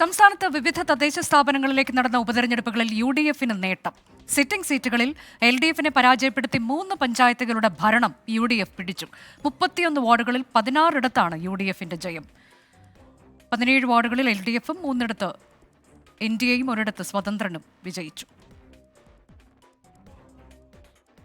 സംസ്ഥാനത്ത് വിവിധ തദ്ദേശ സ്ഥാപനങ്ങളിലേക്ക് നടന്ന ഉപതെരഞ്ഞെടുപ്പുകളിൽ യു ഡി എഫിന് നേട്ടം. സിറ്റിംഗ് സീറ്റുകളിൽ എൽ ഡി എഫിനെ പരാജയപ്പെടുത്തി മൂന്ന് പഞ്ചായത്തുകളുടെ ഭരണം യു ഡി എഫ് പിടിച്ചു. മുപ്പത്തിയൊന്ന് വാർഡുകളിൽ പതിനാറിടത്താണ് യു ഡി എഫിന്റെ ജയം. പതിനേഴ് വാർഡുകളിൽ എൽ ഡി എഫും മൂന്നിടത്ത് എൻ ഡി എയും ഒരിടത്ത് സ്വതന്ത്രനും വിജയിച്ചു.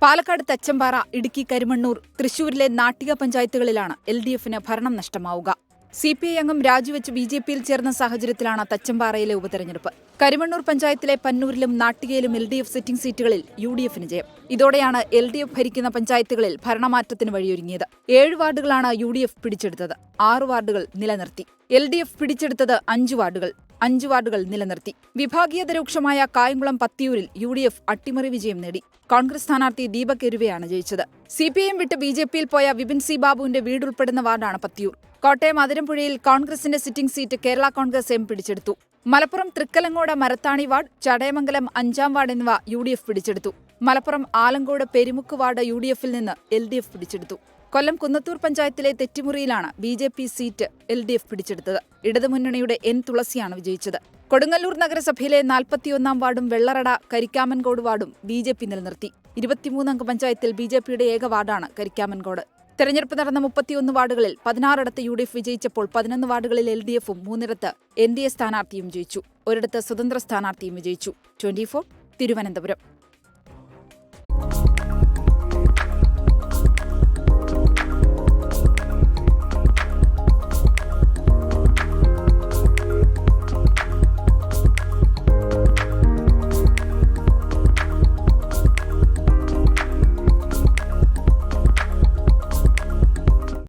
പാലക്കാട് തച്ചമ്പാറ ഇടുക്കി കരിമണ്ണൂർ തൃശൂരിലെ നാട്ടിക പഞ്ചായത്തുകളിലാണ് എൽ ഡി എഫിന് ഭരണം നഷ്ടമാവുക. സി പി ഐ അംഗം രാജിവെച്ച് ബി ജെ പിയിൽ ചേർന്ന സാഹചര്യത്തിലാണ് തച്ചമ്പാറയിലെ ഉപതെരഞ്ഞെടുപ്പ്. കരിമണ്ണൂർ പഞ്ചായത്തിലെ പന്നൂരിലും നാട്ടികയിലും എൽ ഡി എഫ് സിറ്റിംഗ് സീറ്റുകളിൽ യു ഡി എഫിന് ജയം. ഇതോടെയാണ് എൽ ഡി എഫ് ഭരിക്കുന്ന പഞ്ചായത്തുകളിൽ ഭരണമാറ്റത്തിന് വഴിയൊരുങ്ങിയത്. ഏഴ് വാർഡുകളാണ് യു ഡി എഫ് പിടിച്ചെടുത്തത്. ആറ് വാർഡുകൾ നിലനിർത്തി. എൽ ഡി എഫ് പിടിച്ചെടുത്തത് അഞ്ച് വാർഡുകൾ. അഞ്ച് വാർഡുകൾ നിലനിർത്തി. വിഭാഗീയത രൂക്ഷമായ കായംകുളം പത്തിയൂരിൽ യു ഡി എഫ് അട്ടിമറി വിജയം നേടി. കോൺഗ്രസ് സ്ഥാനാർത്ഥി ദീപക് എരുവയാണ് ജയിച്ചത്. സി പി ഐ എം വിട്ട് ബി ജെ പിയിൽ പോയ വിപിൻ സി ബാബുവിന്റെ വീടുൾപ്പെടുന്ന വാർഡാണ് പത്തിയൂർ. കോട്ടയം അതിരമ്പുഴയിൽ കോൺഗ്രസിന്റെ sitting seat Kerala Congress M പിടിച്ചെടുത്തു. മലപ്പുറം തൃക്കലങ്ങോട് മരത്താണി വാർഡ് ചടയമംഗലം അഞ്ചാം വാർഡ് എന്നിവ യു ഡി എഫ് പിടിച്ചെടുത്തു. Malappuram Alamcode Perumukku ward U D എഫിൽ നിന്ന് എൽ ഡി എഫ് പിടിച്ചെടുത്തു. കൊല്ലം കുന്നത്തൂർ പഞ്ചായത്തിലെ തെറ്റിമുറിയിലാണ് B J P seat L D F പിടിച്ചെടുത്തത്. ഇടതുമുന്നണിയുടെ എൻ തുളസിയാണ് വിജയിച്ചത്. കൊടുങ്ങല്ലൂർ നഗരസഭയിലെ നാൽപ്പത്തിയൊന്നാം വാർഡും വെള്ളറട കരിക്കാമൻകോട് വാർഡും ബി ജെ പി നിലനിർത്തി. ഇരുപത്തിമൂന്നംഗ പഞ്ചായത്തിൽ ബി ജെ പിയുടെ ഏക വാർഡാണ് കരിക്കാമൻകോട്. തെരഞ്ഞെടുപ്പ് നടന്ന മുപ്പത്തിയൊന്ന് വാർഡുകളിൽ പതിനാറിടത്ത് യു ഡി എഫ് വിജയിച്ചപ്പോൾ പതിനൊന്ന് വാർഡുകളിൽ എൽ ഡി എഫും മൂന്നിടത്ത് എൻ ഡി എ സ്ഥാനാർത്ഥിയും ജയിച്ചു. ഒരിടത്ത് സ്വതന്ത്ര സ്ഥാനാർത്ഥിയും വിജയിച്ചു. Twenty four Thiruvananthapuram.